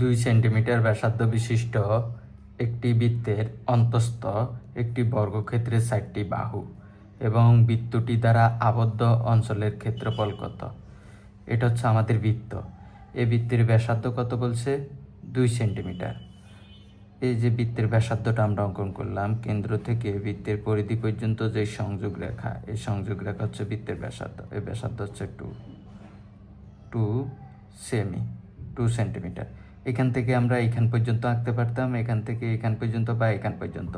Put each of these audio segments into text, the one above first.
দুই সেন্টিমিটার ব্যাসার্ধ বিশিষ্ট একটি বৃত্তের অন্তস্থ একটি বর্গক্ষেত্রের চারটি বাহু এবং বৃত্তটি দ্বারা আবদ্ধ অঞ্চলের ক্ষেত্রফল কত? এটা হচ্ছে আমাদের বৃত্ত। এই বৃত্তের ব্যাসার্ধ কত বলছে? দুই সেন্টিমিটার। এই যে বৃত্তের ব্যাসার্ধটা আমরা অঙ্কন করলাম, কেন্দ্র থেকে বৃত্তের পরিধি পর্যন্ত যে সংযোগ রেখা, এই সংযোগ রেখা হচ্ছে বৃত্তের ব্যাসার্ধ। এই ব্যাসার্ধ হচ্ছে টু টু সেমি, টু সেন্টিমিটার। এখান থেকে আমরা এখান পর্যন্ত আঁকতে পারতাম, এখান থেকে এখান পর্যন্ত বা এখান পর্যন্ত।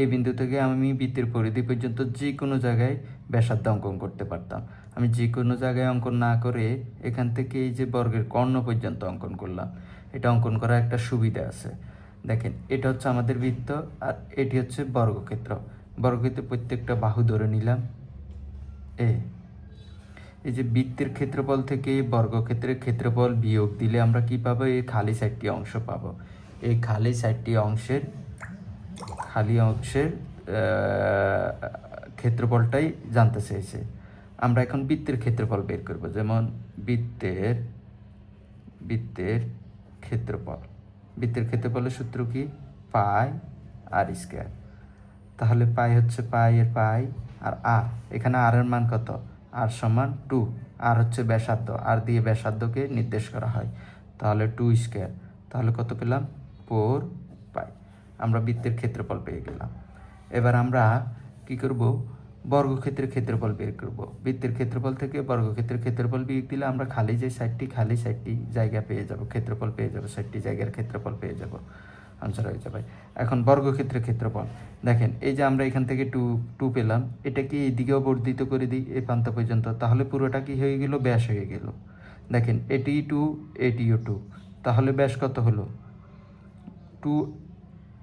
এই বিন্দু থেকে আমি বৃত্তের পরিধি পর্যন্ত যে কোনো জায়গায় ব্যাসার্ধ অঙ্কন করতে পারতাম। আমি যে কোনো জায়গায় অঙ্কন না করে এখান থেকে এই যে বর্গের কর্ণ পর্যন্ত অঙ্কন করলাম, এটা অঙ্কন করার একটা সুবিধা আছে। দেখেন, এটা হচ্ছে আমাদের বৃত্ত আর এটি হচ্ছে বর্গক্ষেত্র। বর্গক্ষেত্রে প্রত্যেকটা বাহু ধরে নিলাম। এ এই যে বৃত্তের ক্ষেত্রফল থেকে বর্গক্ষেত্রের ক্ষেত্রফল বিয়োগ দিলে আমরা কি পাবো? এই খালি সাইডটি অংশ পাবো। এই খালি সাইডটি অংশের, খালি অংশের ক্ষেত্রফলটাই জানতে চেয়েছে। আমরা এখন বৃত্তের ক্ষেত্রফল বের করব। যেমন বৃত্তের বৃত্তের ক্ষেত্রফল। বৃত্তের ক্ষেত্রফলের সূত্র কি? Pi r square. তাহলে পাই হচ্ছে পাই এর পাই আর আর। এখানে আর এর মান কত? আর সমান টু, আর হচ্ছে ব্যাসার্ধ, আর দিয়ে ব্যাসার্ধকে নির্দেশ করা হয়। তাহলে টু স্কোয়ার। তাহলে কত পেলাম? Four pi. আমরা বৃত্তের ক্ষেত্রফল পেয়ে গেলাম। এবার আমরা কি করব? বর্গক্ষেত্রের ক্ষেত্রফল বের করব। বৃত্তের ক্ষেত্রফল থেকে বর্গক্ষেত্রের ক্ষেত্রফল বিয়োগ দিলে আমরা খালি যে সাইডটি, খালি সাইডটি জায়গা পেয়ে যাব, ক্ষেত্রফল পেয়ে যাব, সাইডটি জায়গার ক্ষেত্রফল পেয়ে যাব। আনসার হয়ে যাবে। এখন বর্গক্ষেত্রের ক্ষেত্রফল। দেখেন, এই যে আমরা এখান থেকে টু টু পেলাম এটাকে এইদিকেও বর্ধিত করে দিই এই প্রান্ত পর্যন্ত? তাহলে পুরোটা কি হয়ে গেল? ব্যাস হয়ে গেল। দেখেন, এটি টু এটিও টু তাহলে ব্যাস কত হলো? টু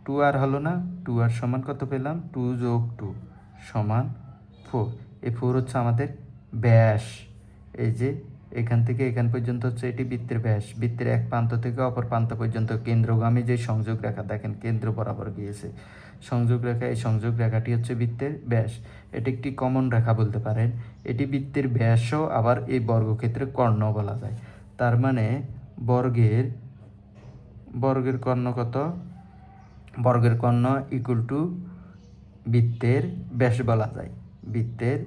টু আর হলো না? টু আর সমান কত পেলাম? টু যোগ টু সমান ফোর এই ফোর হচ্ছে আমাদের ব্যাস। এই যে এখান থেকে এখান পর্যন্ত হচ্ছে এটি বৃত্তের ব্যাস। বৃত্তের এক প্রান্ত থেকে অপর প্রান্ত পর্যন্ত কেন্দ্রগামী যে সংযোগ রেখা, দেখেন কেন্দ্র বরাবর গিয়েছে। সংযোগ রেখা, এই সংযোগ রেখাটি হচ্ছে বৃত্তের ব্যাস। এটি একটি কমন রেখা বলতে পারেন। এটি বৃত্তের ব্যাসও আবার এই বর্গক্ষেত্রে কর্ণ বলা যায়। তার মানে বর্গের বর্গের কর্ণ কত? বর্গের কর্ণ ইকুয়াল টু বৃত্তের ব্যাস বলা যায়। বৃত্তের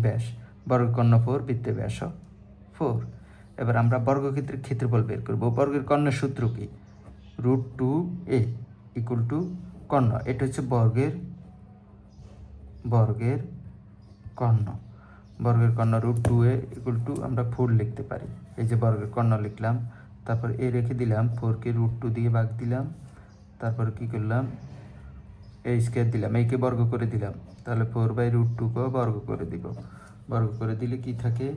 ব্যাস। বর্গের কর্ণ ফোর বৃত্তের ব্যাস ফোর। এবার আমরা বর্গক্ষেত্রের ক্ষেত্রফল বের করব। বর্গের কর্ণের সূত্র কি? Root two a equal to কর্ণ। এটা হচ্ছে বর্গের বর্গের কর্ণ। বর্গের কর্ণ root two a equal to আমরা ফোর লিখতে পারি। এই যে বর্গের কর্ণ লিখলাম, তারপর এ রেখে দিলাম ফোরকে রুট টু দিয়ে ভাগ দিলাম, তারপর কি করলাম? এই স্কোয়ার দিলাম এইকে বর্গ করে দিলাম। তাহলে ফোর বাই রুট টুকেও বর্গ করে দিব। বর্গ করে দিলে কি থাকে?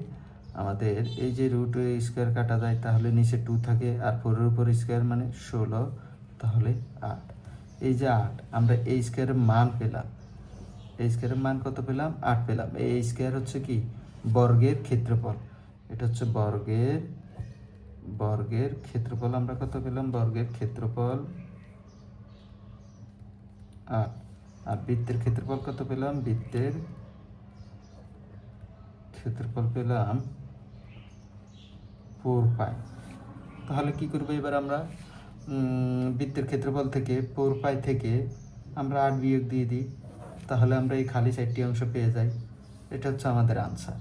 আমাদের এই যে রুট স্কোয়ার কাটা যায়, তাহলে নিচে টু থাকে আর ফোরের উপর স্কোয়ার মানে ষোলো, তাহলে আট। এই যে আট, আমরা এই স্কোয়ারের মান পেলাম। এই স্কোয়ারের মান কত পেলাম? আট পেলাম। এই স্কোয়ার হচ্ছে কি? বর্গের ক্ষেত্রফল। এটা হচ্ছে বর্গের বর্গের ক্ষেত্রফল। আমরা কত পেলাম? বর্গের ক্ষেত্রফল আট। আর বৃত্তের ক্ষেত্রফল কত পেলাম? বৃত্তের ক্ষেত্রফল পেলাম ফোর পাই তাহলে কি করব এবার আমরা? বৃত্তের ক্ষেত্রফল থেকে ফোর পাই থেকে আমরা আট বিয়োগ দিয়ে দিই। তাহলে আমরা এই খালি চারটি অংশ পেয়ে যাই। এটা হচ্ছে আমাদের আনসার